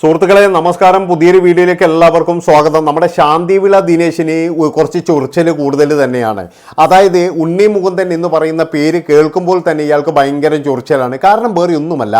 സുഹൃത്തുക്കളെ നമസ്കാരം. പുതിയൊരു വീഡിയോയിലേക്ക് എല്ലാവർക്കും സ്വാഗതം. നമ്മുടെ ശാന്തിവിള ദിനേശിന് കുറച്ച് ചൊറിച്ചൽ കൂടുതൽ തന്നെയാണ്. അതായത് ഉണ്ണി മുകുന്ദൻ എന്ന് പറയുന്ന പേര് കേൾക്കുമ്പോൾ തന്നെ ഇയാൾക്ക് ഭയങ്കര ചൊറിച്ചലാണ്. കാരണം വേറെ ഒന്നുമല്ല.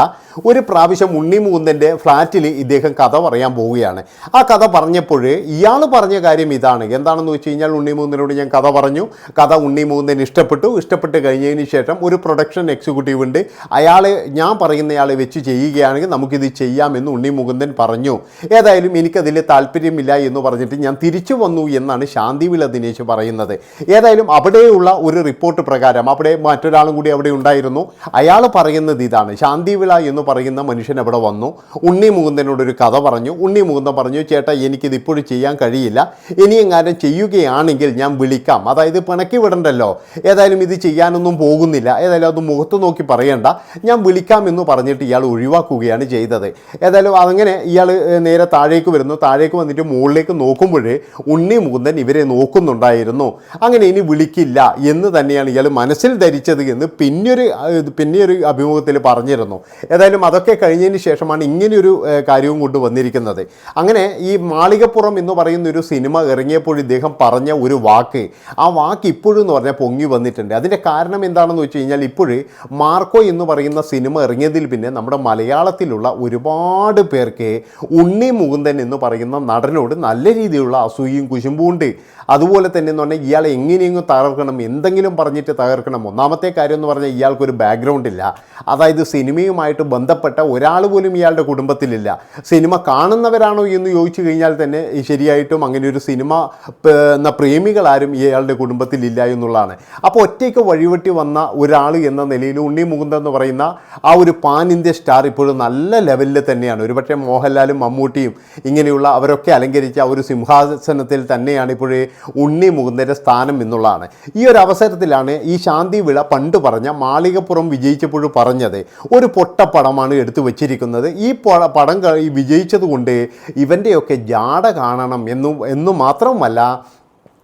ഒരു പ്രാവശ്യം ഉണ്ണി മുകുന്ദന്റെ ഫ്ലാറ്റിൽ ഇദ്ദേഹം കഥ പറയാൻ പോവുകയാണ്. ആ കഥ പറഞ്ഞപ്പോൾ ഇയാൾ പറഞ്ഞ കാര്യം ഇതാണ്. എന്താണെന്ന് വെച്ച് കഴിഞ്ഞാൽ ഉണ്ണി മുകുന്ദനോട് ഞാൻ കഥ പറഞ്ഞു. കഥ ഉണ്ണി മുകുന്ദൻ ഇഷ്ടപ്പെട്ടു. ഇഷ്ടപ്പെട്ട് കഴിഞ്ഞതിന് ശേഷം ഒരു പ്രൊഡക്ഷൻ എക്സിക്യൂട്ടീവ് ഉണ്ട്. അയാൾ ഞാൻ പറയുന്നയാളെ വെച്ച് ചെയ്യുകയാണെങ്കിൽ നമുക്കിത് ചെയ്യാമെന്ന് ഉണ്ണി മുകുന്ദൻ പറഞ്ഞു ഏതായാലും എനിക്കതിൽ താല്പര്യമില്ല എന്ന് പറഞ്ഞിട്ട് ഞാൻ തിരിച്ചു വന്നു എന്നാണ് ശാന്തിവിള ദിനേശ് പറയുന്നത്. ഏതായാലും അവിടെയുള്ള ഒരു റിപ്പോർട്ട് പ്രകാരം അവിടെ മറ്റൊരാളും കൂടി അവിടെ ഉണ്ടായിരുന്നു. അയാൾ പറയുന്നത് ഇതാണ് ശാന്തിവിള എന്ന് പറയുന്ന മനുഷ്യൻ അവിടെ വന്നു. ഉണ്ണി മുകുന്ദനോട് ഒരു കഥ പറഞ്ഞു. ഉണ്ണി മുകുന്ദൻ പറഞ്ഞു ചേട്ടാ എനിക്കിത് ഇപ്പോഴും ചെയ്യാൻ കഴിയില്ല. ഇനിയെങ്ങാനും ചെയ്യുകയാണെങ്കിൽ ഞാൻ വിളിക്കാം. അതായത് പിണക്കി വിടണ്ടല്ലോ. ഏതായാലും ഇത് ചെയ്യാനൊന്നും പോകുന്നില്ല. ഏതായാലും അത് മുഖത്ത് നോക്കി പറയണ്ട. ഞാൻ വിളിക്കാം എന്ന് പറഞ്ഞിട്ട് ഇയാൾ ഒഴിവാക്കുകയാണ് ചെയ്തത്. ഏതായാലും അങ്ങനെ ഇയാൾ നേരെ താഴേക്ക് വരുന്നു. താഴേക്ക് വന്നിട്ട് മുകളിലേക്ക് നോക്കുമ്പോഴേ ഉണ്ണി മുകുന്ദൻ ഇവരെ നോക്കുന്നുണ്ടായിരുന്നു. അങ്ങനെ ഇനി വിളിക്കില്ല എന്ന് തന്നെയാണ് ഇയാൾ മനസ്സിൽ ധരിച്ചത് എന്ന് പിന്നൊരു പിന്നെയൊരു അഭിമുഖത്തിൽ പറഞ്ഞിരുന്നു. ഏതായാലും അതൊക്കെ കഴിഞ്ഞതിന് ശേഷമാണ് ഇങ്ങനെയൊരു കാര്യവും കൊണ്ട് വന്നിരിക്കുന്നത്. അങ്ങനെ ഈ മാളികപ്പുറം എന്ന് പറയുന്ന ഒരു സിനിമ ഇറങ്ങിയപ്പോൾ ഇദ്ദേഹം പറഞ്ഞ ഒരു വാക്ക് ആ വാക്ക് ഇപ്പോഴും എന്ന് പറഞ്ഞാൽ പൊങ്ങി വന്നിട്ടുണ്ട്. അതിന്റെ കാരണം എന്താണെന്ന് വെച്ച് കഴിഞ്ഞാൽ ഇപ്പോഴും മാർക്കോ എന്ന് പറയുന്ന സിനിമ ഇറങ്ങിയതിൽ പിന്നെ നമ്മുടെ മലയാളത്തിലുള്ള ഒരുപാട് പേർക്ക് ഉണ്ണി മുകുന്ദൻ എന്ന് പറയുന്ന നടനോട് നല്ല രീതിയിലുള്ള അസൂയയും കുശുമ്പും ഉണ്ട്. അതുപോലെ തന്നെ എന്ന് പറഞ്ഞാൽ ഇയാളെ എങ്ങനെയെങ്കിലും തകർക്കണം എന്തെങ്കിലും പറഞ്ഞിട്ട് തകർക്കണം. ഒന്നാമത്തെ കാര്യം എന്ന് പറഞ്ഞാൽ ഇയാൾക്കൊരു ബാക്ക്ഗ്രൗണ്ട് ഇല്ല. അതായത് സിനിമയുമായിട്ട് ബന്ധപ്പെട്ട ഒരാൾ പോലും ഇയാളുടെ കുടുംബത്തിലില്ല. സിനിമ കാണുന്നവരാണോ എന്ന് ചോദിച്ചു കഴിഞ്ഞാൽ തന്നെ ശരിയായിട്ടും അങ്ങനെ ഒരു സിനിമ എന്ന എന്ന പ്രേമികളാരും ഇയാളുടെ കുടുംബത്തിലില്ല എന്നുള്ളതാണ്. അപ്പോൾ ഒറ്റയ്ക്ക് വഴിവെട്ടി വന്ന ഒരാൾ എന്ന നിലയിൽ ഉണ്ണി മുകുന്ദ എന്ന് പറയുന്ന ആ ഒരു പാൻ ഇന്ത്യ സ്റ്റാർ ഇപ്പോഴും നല്ല ലെവലിൽ തന്നെയാണ്. ഒരുപക്ഷെ മോഹൻലാലും മമ്മൂട്ടിയും ഇങ്ങനെയുള്ള അവരൊക്കെ അലങ്കരിച്ച ഒരു സിംഹാസനത്തിൽ തന്നെയാണ് ഇപ്പോഴേ ഉണ്ണി മുകുന്ദന്റെ സ്ഥാനം എന്നുള്ളതാണ്. ഈ ഒരു അവസരത്തിലാണ് ഈ ശാന്തി വിള പണ്ട് പറഞ്ഞ മാളികപ്പുറം വിജയിച്ചപ്പോൾ പറഞ്ഞത്. ഒരു പൊട്ടപ്പടമാണ് എടുത്തു വച്ചിരിക്കുന്നത്. ഈ പടം വിജയിച്ചതുകൊണ്ട് ഇവന്റെയൊക്കെ ജാട കാണണം എന്നും എന്നു മാത്രമല്ല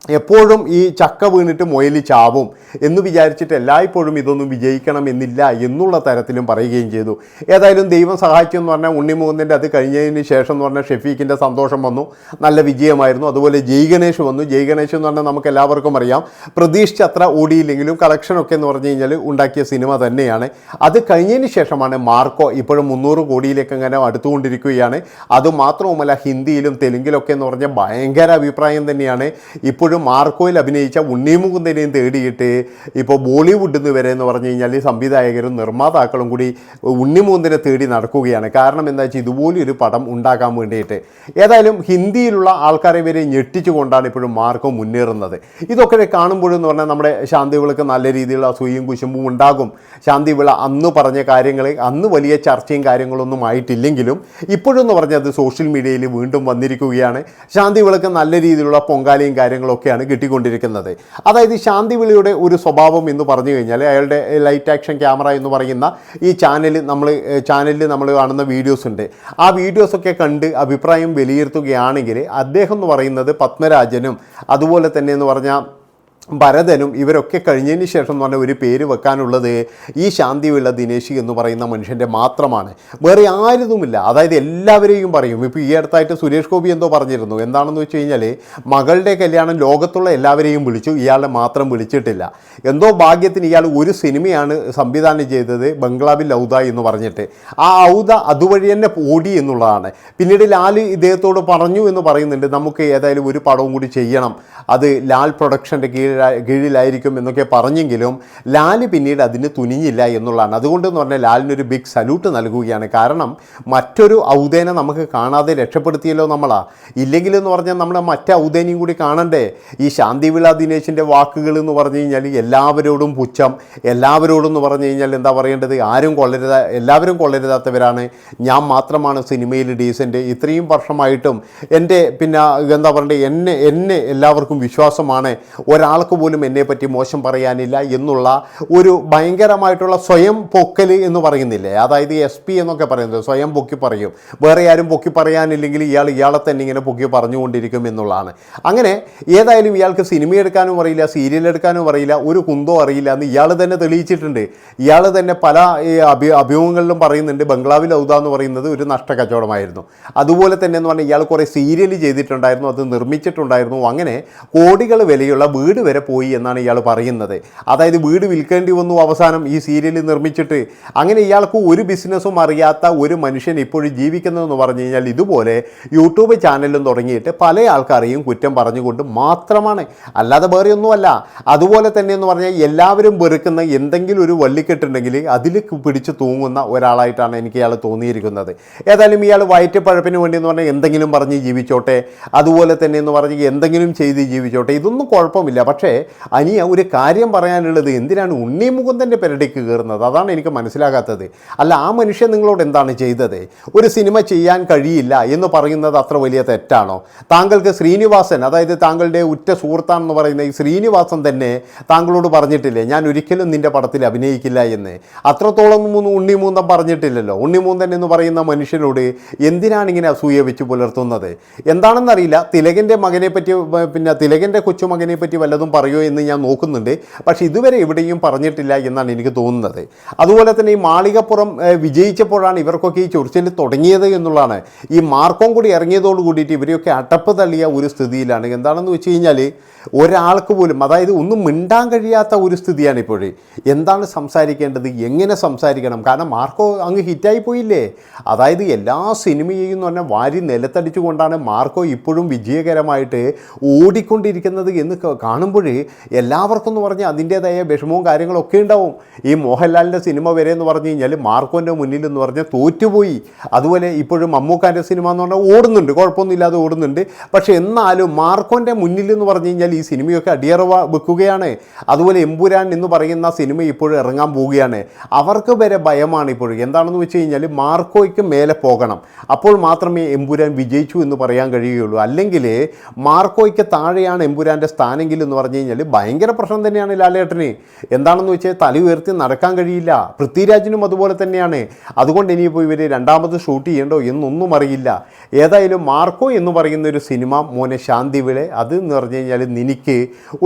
എപ്പോഴും ഈ ചക്ക വീണിട്ട് മൊയിൽ ചാവും എന്ന് വിചാരിച്ചിട്ട് എല്ലായ്പ്പോഴും ഇതൊന്നും വിജയിക്കണം എന്നില്ല എന്നുള്ള തരത്തിലും പറയുകയും ചെയ്തു. ഏതായാലും ദൈവം സഹായിച്ചു എന്ന് പറഞ്ഞാൽ ഉണ്ണിമുകുന്ദന്റെ അത് കഴിഞ്ഞതിന് ശേഷം എന്ന് പറഞ്ഞാൽ ഷെഫീഖിന്റെ സന്തോഷം വന്നു. നല്ല വിജയമായിരുന്നു. അതുപോലെ ജയ് ഗണേഷ് വന്നു. ജയ് ഗണേഷ് എന്ന് പറഞ്ഞാൽ നമുക്ക് എല്ലാവർക്കും അറിയാം. പ്രതീക്ഷിച്ച അത്ര ഓടിയില്ലെങ്കിലും കളക്ഷനൊക്കെ എന്ന് പറഞ്ഞു കഴിഞ്ഞാൽ ഉണ്ടാക്കിയ സിനിമ തന്നെയാണ്. അത് കഴിഞ്ഞതിന് ശേഷമാണ് മാർക്കോ ഇപ്പോഴും മുന്നൂറ് കോടിയിലേക്ക് അങ്ങനെ അടുത്തുകൊണ്ടിരിക്കുകയാണ്. അതുമാത്രവുമല്ല ഹിന്ദിയിലും തെലുങ്കിലൊക്കെ എന്ന് പറഞ്ഞാൽ ഭയങ്കര അഭിപ്രായം തന്നെയാണ്. ഇപ്പോഴും മാർക്കോയിൽ അഭിനയിച്ച ഉണ്ണിമുകുന്ദനെയും തേടിയിട്ട് ഇപ്പോൾ ബോളിവുഡിൽ നിന്ന് വരെ എന്ന് പറഞ്ഞു കഴിഞ്ഞാൽ സംവിധായകരും നിർമ്മാതാക്കളും കൂടി ഉണ്ണിമുകുന്ദനെ തേടി നടക്കുകയാണ്. കാരണം എന്താ വെച്ചാൽ ഇതുപോലൊരു പടം ഉണ്ടാക്കാൻ വേണ്ടിയിട്ട്. ഏതായാലും ഹിന്ദിയിലുള്ള ആൾക്കാരെ വരെ ഞെട്ടിച്ചുകൊണ്ടാണ് ഇപ്പോഴും മാർക്കോ മുന്നേറുന്നത്. ഇതൊക്കെ കാണുമ്പോഴെന്ന് പറഞ്ഞാൽ നമ്മുടെ ശാന്തിവിളക്ക് നല്ല രീതിയിലുള്ള അസൂയയും കുശുമ്പും ഉണ്ടാകും. ശാന്തിവിള അന്ന് പറഞ്ഞ കാര്യങ്ങൾ അന്ന് വലിയ ചർച്ചയും കാര്യങ്ങളൊന്നും ആയിട്ടില്ലെങ്കിലും ഇപ്പോഴെന്ന് പറഞ്ഞാൽ അത് സോഷ്യൽ മീഡിയയിൽ വീണ്ടും വന്നിരിക്കുകയാണ്. ശാന്തിവിളക്ക് നല്ല രീതിയിലുള്ള പൊങ്കാലയും കാര്യങ്ങളൊക്കെയാണ് കിട്ടിക്കൊണ്ടിരിക്കുന്നത്. അതായത് ശാന്തിവിളിയുടെ ഒരു സ്വഭാവം എന്ന് പറഞ്ഞു കഴിഞ്ഞാൽ അയാളുടെ ലൈറ്റ് ആക്ഷൻ ക്യാമറ എന്ന് പറയുന്ന ഈ ചാനൽ നമ്മൾ ചാനലിൽ നമ്മൾ കാണുന്ന വീഡിയോസ് ഉണ്ട്. ആ വീഡിയോസൊക്കെ കണ്ട് അഭിപ്രായം വിലയിരുത്തുകയാണെങ്കിൽ അദ്ദേഹം എന്ന് പറയുന്നത് പത്മരാജനും അതുപോലെ തന്നെ എന്ന് പറഞ്ഞാൽ ഭരതനും ഇവരൊക്കെ കഴിഞ്ഞതിന് ശേഷം എന്ന് പറഞ്ഞാൽ ഒരു പേര് വെക്കാനുള്ളത് ഈ ശാന്തിയുള്ള ദിനേശി എന്ന് പറയുന്ന മനുഷ്യന്റെ മാത്രമാണ്. വേറെ ആരുതുമില്ല. അതായത് എല്ലാവരെയും പറയും. ഇപ്പോൾ ഈ അടുത്തായിട്ട് സുരേഷ് ഗോപി എന്തോ പറഞ്ഞിരുന്നു. എന്താണെന്ന് വെച്ച് കഴിഞ്ഞാൽ മകളുടെ കല്യാണം ലോകത്തുള്ള എല്ലാവരെയും വിളിച്ചു. ഇയാളെ മാത്രം വിളിച്ചിട്ടില്ല. എന്തോ ഭാഗ്യത്തിന് ഇയാൾ ഒരു സിനിമയാണ് സംവിധാനം ചെയ്തത് ബംഗ്ലാവിൽ ഔദ എന്ന് പറഞ്ഞിട്ട്. ആ ഔദ അതുവഴി തന്നെ ഓടി എന്നുള്ളതാണ്. പിന്നീട് ലാൽ ഇദ്ദേഹത്തോട് പറഞ്ഞു എന്ന് പറയുന്നുണ്ട്. നമുക്ക് ഏതായാലും ഒരു പടവും കൂടി ചെയ്യണം. അത് ലാൽ പ്രൊഡക്ഷന്റെ കീഴിൽ കീഴിലായിരിക്കും എന്നൊക്കെ പറഞ്ഞെങ്കിലും ലാൽ പിന്നീട് അതിന് തുനിഞ്ഞില്ല എന്നുള്ളതാണ്. അതുകൊണ്ട് എന്ന് പറഞ്ഞാൽ ലാലിനൊരു ബിഗ് സല്യൂട്ട് നൽകുകയാണ്. കാരണം മറ്റൊരു ഔദേനെ നമുക്ക് കാണാതെ രക്ഷപ്പെടുത്തിയല്ലോ നമ്മളാ. ഇല്ലെങ്കിലെന്ന് പറഞ്ഞാൽ നമ്മളെ മറ്റേ ഔദേനയും കൂടി കാണണ്ടേ? ഈ ശാന്തിവിള ദിനേശിന്റെ വാക്കുകൾ എന്ന് പറഞ്ഞു കഴിഞ്ഞാൽ എല്ലാവരോടും പുച്ഛം. എല്ലാവരോടും എന്ന് പറഞ്ഞു കഴിഞ്ഞാൽ എന്താ പറയേണ്ടത്? ആരും കൊള്ളരുത എല്ലാവരും കൊള്ളരുതാത്തവരാണ്. ഞാൻ മാത്രമാണ് സിനിമയിൽ ഡീസന്റ് ഇത്രയും വർഷമായിട്ടും എന്റെ പിന്നെ എന്താ പറയണ്ടത് എന്നെ എന്നെ എല്ലാവർക്കും വിശ്വാസമാണ്. ഒരാൾ ഒരാൾക്ക് പോലും എന്നെപ്പറ്റി മോശം പറയാനില്ല എന്നുള്ള ഒരു ഭയങ്കരമായിട്ടുള്ള സ്വയം പൊക്കൽ എന്ന് പറയുന്നില്ലേ? അതായത് എസ് പി എന്നൊക്കെ പറയുന്നത് സ്വയം പൊക്കി പറയും. വേറെ ആരും പൊക്കി പറയാനില്ലെങ്കിൽ ഇയാൾ ഇയാളെ തന്നെ ഇങ്ങനെ പൊക്കി പറഞ്ഞുകൊണ്ടിരിക്കും എന്നുള്ളതാണ്. അങ്ങനെ ഏതായാലും ഇയാൾക്ക് സിനിമ എടുക്കാനും അറിയില്ല സീരിയൽ എടുക്കാനും അറിയില്ല ഒരു കുന്തോ അറിയില്ല എന്ന് ഇയാൾ തന്നെ തെളിയിച്ചിട്ടുണ്ട്. ഇയാൾ തന്നെ പല അഭി അഭിമുഖങ്ങളിലും പറയുന്നുണ്ട് ബംഗ്ലാവിൽ ഔദ എന്ന് പറയുന്നത് ഒരു നഷ്ട കച്ചവടമായിരുന്നു അതുപോലെ തന്നെ എന്ന് പറഞ്ഞാൽ ഇയാൾ കുറേ സീരിയൽ ചെയ്തിട്ടുണ്ടായിരുന്നു അത് നിർമ്മിച്ചിട്ടുണ്ടായിരുന്നു അങ്ങനെ കോടികൾ വിലയുള്ള വീട് വരെ പോയി എന്നാണ് ഇയാൾ പറയുന്നത്. അതായത് വീട് വിൽക്കേണ്ടി വന്നു അവസാനം ഈ സീരിയൽ നിർമ്മിച്ചിട്ട് അങ്ങനെ ഇയാൾക്ക് ഒരു ബിസിനസ്സും അറിയാത്ത ഒരു മനുഷ്യൻ ഇപ്പോഴും ജീവിക്കുന്നതെന്ന് പറഞ്ഞു കഴിഞ്ഞാൽ ഇതുപോലെ യൂട്യൂബ് ചാനലും തുടങ്ങിയിട്ട് പല ആൾക്കാരെയും കുറ്റം പറഞ്ഞുകൊണ്ട് മാത്രമാണ്. അല്ലാതെ വേറെ ഒന്നുമല്ല അതുപോലെ തന്നെ എന്ന് പറഞ്ഞാൽ എല്ലാവരും വെറുക്കുന്ന എന്തെങ്കിലും ഒരു വള്ളിക്കെട്ടുണ്ടെങ്കിൽ അതിൽ പിടിച്ച് തൂങ്ങുന്ന ഒരാളായിട്ടാണ് എനിക്ക് ഇയാൾ തോന്നിയിരിക്കുന്നത്. ഏതായാലും ഇയാൾ വയറ്റപ്പഴപ്പിന് വേണ്ടി എന്ന് പറഞ്ഞാൽ എന്തെങ്കിലും പറഞ്ഞ് ജീവിച്ചോട്ടെ. അതുപോലെ തന്നെ എന്ന് പറഞ്ഞ് എന്തെങ്കിലും ചെയ്ത് ജീവിച്ചോട്ടെ. ഇതൊന്നും കുഴപ്പമില്ല. പക്ഷേ അനിയ ഒരു കാര്യം പറയാനുള്ളത് എന്തിനാണ് ഉണ്ണി മുകുന്ദന്റെ പെരടിക്ക് കയറുന്നത്? അതാണ് എനിക്ക് മനസ്സിലാകാത്തത്. അല്ല ആ മനുഷ്യൻ നിങ്ങളോട് എന്താണ് ചെയ്തത്? ഒരു സിനിമ ചെയ്യാൻ കഴിയില്ല എന്ന് പറയുന്നത് അത്ര വലിയ തെറ്റാണോ? താങ്കൾക്ക് ശ്രീനിവാസൻ അതായത് താങ്കളുടെ ഉറ്റ സുഹൃത്താണെന്ന് പറയുന്ന ഈ ശ്രീനിവാസൻ തന്നെ താങ്കളോട് പറഞ്ഞിട്ടില്ലേ ഞാൻ ഒരിക്കലും നിന്റെ പടത്തിൽ അഭിനയിക്കില്ല എന്ന്. അത്രത്തോളം ഒന്നും ഉണ്ണിമൂന്തം പറഞ്ഞിട്ടില്ലല്ലോ. ഉണ്ണിമൂന്തൻ എന്ന് പറയുന്ന മനുഷ്യനോട് എന്തിനാണ് ഇങ്ങനെ അസൂയ വെച്ച് പുലർത്തുന്നത്? എന്താണെന്നറിയില്ല. തിലകന്റെ മകനെ പറ്റി പിന്നെ തിലകന്റെ കൊച്ചുമകനെ പറ്റി വല്ലതും പറയുമോ എന്ന് ഞാൻ നോക്കുന്നുണ്ട്. പക്ഷേ ഇതുവരെ എവിടെയും പറഞ്ഞിട്ടില്ല എന്നാണ് എനിക്ക് തോന്നുന്നത്. അതുപോലെ തന്നെ ഈ മാളികപ്പുറം വിജയിച്ചപ്പോഴാണ് ഇവർക്കൊക്കെ ഈ ചൊറിച്ചിൽ തുടങ്ങിയത് എന്നുള്ളതാണ്. ഈ മാർക്കം കൂടി ഇറങ്ങിയതോട് കൂടിയിട്ട് ഇവരെയൊക്കെ അടപ്പ് തള്ളിയ ഒരു സ്ഥിതിയിലാണ്. എന്താണെന്ന് വെച്ച് കഴിഞ്ഞാൽ ഒരാൾക്ക് പോലും അതായത് ഒന്നും മിണ്ടാൻ കഴിയാത്ത ഒരു സ്ഥിതിയാണ് ഇപ്പോഴേ എന്താണ് സംസാരിക്കേണ്ടത്? എങ്ങനെ സംസാരിക്കണം? കാരണം മാർക്കോ അങ്ങ് ഹിറ്റായി പോയില്ലേ? അതായത് എല്ലാ സിനിമയെയും എന്ന് പറഞ്ഞാൽ വാരി നിലത്തടിച്ചുകൊണ്ടാണ് മാർക്കോ ഇപ്പോഴും വിജയകരമായിട്ട് ഓടിക്കൊണ്ടിരിക്കുന്നത് എന്ന് ക- കാണുമ്പോൾ എല്ലാവർക്കും എന്ന് പറഞ്ഞാൽ അതിന്റേതായ വിഷമവും കാര്യങ്ങളൊക്കെ ഉണ്ടാവും. ഈ മോഹൻലാലിന്റെ സിനിമ വരെ എന്ന് പറഞ്ഞു കഴിഞ്ഞാൽ മാർക്കോന്റെ മുന്നിൽ എന്ന് പറഞ്ഞാൽ തോറ്റുപോയി. അതുപോലെ ഇപ്പോഴും മമ്മൂക്കാന്റെ സിനിമ എന്ന് പറഞ്ഞാൽ ഓടുന്നുണ്ട്. കുഴപ്പമൊന്നുമില്ലാതെ ഓടുന്നുണ്ട്. പക്ഷേ എന്നാലും മാർക്കോന്റെ മുന്നിൽ എന്ന് പറഞ്ഞു കഴിഞ്ഞാൽ ഈ സിനിമയൊക്കെ അടിയറ വെക്കുകയാണ്. അതുപോലെ എമ്പുരാൻ എന്ന് പറയുന്ന സിനിമ ഇപ്പോഴും ഇറങ്ങാൻ പോവുകയാണ്. അവർക്ക് വരെ ഭയമാണ് ഇപ്പോഴും. എന്താണെന്ന് വെച്ച് കഴിഞ്ഞാൽ മാർക്കോയ്ക്ക് മേലെ പോകണം. അപ്പോൾ മാത്രമേ എമ്പുരാൻ വിജയിച്ചു എന്ന് പറയാൻ കഴിയുകയുള്ളൂ. അല്ലെങ്കിൽ മാർക്കോയ്ക്ക് താഴെയാണ് എമ്പുരാന്റെ സ്ഥാനെങ്കിൽ എന്ന് പറഞ്ഞു കഴിഞ്ഞാൽ ഭയങ്കര പ്രശ്നം തന്നെയാണ് ലാലേട്ടന്. എന്താണെന്ന് വെച്ചാൽ തല ഉയർത്തി നടക്കാൻ കഴിയില്ല. പൃഥ്വിരാജിനും അതുപോലെ തന്നെയാണ്. അതുകൊണ്ട് ഇനിയിപ്പോൾ ഇവർ രണ്ടാമത് ഷൂട്ട് ചെയ്യണ്ടോ എന്നൊന്നും അറിയില്ല. ഏതായാലും മാർക്കോ എന്ന് പറയുന്ന ഒരു സിനിമ മോനെ ശാന്തി വിളെ അത് എന്ന് പറഞ്ഞു കഴിഞ്ഞാൽ നിനിക്ക്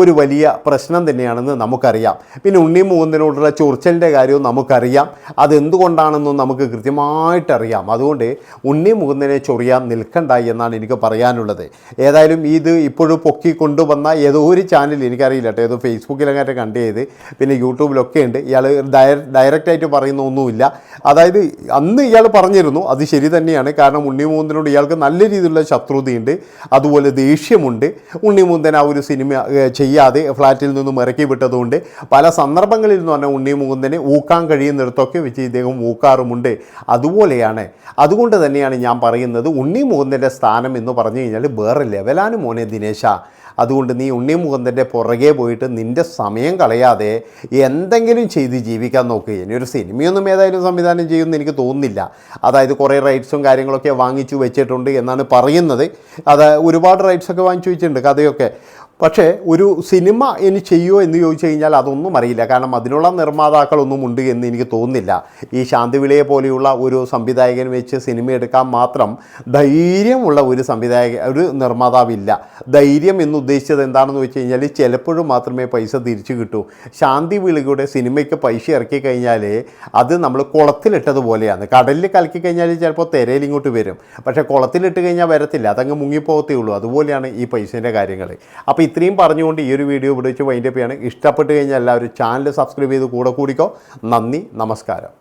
ഒരു വലിയ പ്രശ്നം തന്നെയാണെന്ന് നമുക്കറിയാം. പിന്നെ ഉണ്ണി മുകുന്ദനോടുള്ള ചൊറിച്ചലിന്റെ കാര്യവും നമുക്കറിയാം. അതെന്തുകൊണ്ടാണെന്നും നമുക്ക് കൃത്യമായിട്ടറിയാം. അതുകൊണ്ട് ഉണ്ണി മുകുന്ദനെ ചൊറിയാൻ നിൽക്കണ്ടായി എന്നാണ് എനിക്ക് പറയാനുള്ളത്. ഏതായാലും ഇത് ഇപ്പോഴും പൊക്കി കൊണ്ടുവന്ന ഏതോ ഒരു ചാനൽ എനിക്കറിയില്ല കേട്ടോ. ഏതോ ഫേസ്ബുക്കിലങ്ങായിട്ട് കണ്ട് ചെയ്ത് പിന്നെ യൂട്യൂബിലൊക്കെ ഉണ്ട്. ഇയാൾ ഡയറക്റ്റായിട്ട് പറയുന്ന ഒന്നുമില്ല അതായത് അന്ന് ഇയാൾ പറഞ്ഞിരുന്നു അത് ശരി തന്നെയാണ്. കാരണം ഉണ്ണിമൂന്തനോട് ഇയാൾക്ക് നല്ല രീതിയിലുള്ള ശത്രുതയുണ്ട്. അതുപോലെ ദേഷ്യമുണ്ട്. ഉണ്ണിമൂന്തൻ ആ ഒരു സിനിമ ചെയ്യാതെ ഫ്ലാറ്റിൽ നിന്നും ഇറക്കി വിട്ടതുകൊണ്ട് പല സന്ദർഭങ്ങളിൽ എന്ന് പറഞ്ഞാൽ ഉണ്ണിമൂന്തനെ ഊക്കാൻ കഴിയുന്നിടത്തൊക്കെ വെച്ച് ഇദ്ദേഹം ഊക്കാറുമുണ്ട്. അതുപോലെയാണ്. അതുകൊണ്ട് തന്നെയാണ് ഞാൻ പറയുന്നത് ഉണ്ണിമൂന്തന്റെ സ്ഥാനം എന്ന് പറഞ്ഞു കഴിഞ്ഞാൽ വേറെ ലെവലാണ് മോനെ ദിനേശ. അതുകൊണ്ട് നീ ഉണ്ണി മുകുന്ദന്റെ പുറകെ പോയിട്ട് നിന്റെ സമയം കളയാതെ എന്തെങ്കിലും ചെയ്ത് ജീവിക്കാൻ നോക്കുക ഇനി ഒരു സിനിമയൊന്നും ഏതായാലും സംവിധാനം ചെയ്യുമെന്ന് എനിക്ക് തോന്നുന്നില്ല. അതായത് കുറേ റൈറ്റ്സും കാര്യങ്ങളൊക്കെ വാങ്ങിച്ചു വെച്ചിട്ടുണ്ട് എന്നാണ് പറയുന്നത്. അത് ഒരുപാട് റൈറ്റ്സൊക്കെ വാങ്ങിച്ചു വെച്ചിട്ടുണ്ട് കഥയൊക്കെ. പക്ഷേ ഒരു സിനിമ ഇനി ചെയ്യുമോ എന്ന് ചോദിച്ചു കഴിഞ്ഞാൽ അതൊന്നും അറിയില്ല. കാരണം അതിനുള്ള നിർമ്മാതാക്കളൊന്നും ഉണ്ട് എന്ന് എനിക്ക് തോന്നുന്നില്ല. ഈ ശാന്തിവിളയെ പോലെയുള്ള ഒരു സംവിധായകൻ വെച്ച് സിനിമ എടുക്കാൻ മാത്രം ധൈര്യമുള്ള ഒരു സംവിധായക ഒരു നിർമ്മാതാവില്ല. ധൈര്യം എന്ന് ഉദ്ദേശിച്ചത് എന്താണെന്ന് വെച്ച് കഴിഞ്ഞാൽ ചിലപ്പോഴും മാത്രമേ പൈസ തിരിച്ചു കിട്ടൂ. ശാന്തി വിളിയുടെ സിനിമയ്ക്ക് പൈസ ഇറക്കി കഴിഞ്ഞാൽ അത് നമ്മൾ കുളത്തിലിട്ടതുപോലെയാണ് കടലിൽ കലക്കി കഴിഞ്ഞാൽ ചിലപ്പോൾ തിരയിൽ ഇങ്ങോട്ട് വരും. പക്ഷേ കുളത്തിലിട്ട് കഴിഞ്ഞാൽ വരത്തില്ല. അതങ്ങ് മുങ്ങിപ്പോകത്തേ ഉള്ളൂ. അതുപോലെയാണ് ഈ പൈസേന്റെ കാര്യങ്ങൾ അപ്പോൾ ഇത്രയും പറഞ്ഞുകൊണ്ട് ഈ ഒരു വീഡിയോ ഇവിടെ വെച്ച് വൈൻഡപ്പ് ചെയ്യാണ്. ഇഷ്ടപ്പെട്ട് കഴിഞ്ഞാൽ എല്ലാവരും ചാനൽ സബ്സ്ക്രൈബ് ചെയ്ത് കൂടെ കൂടിക്കോ. നന്ദി നമസ്കാരം.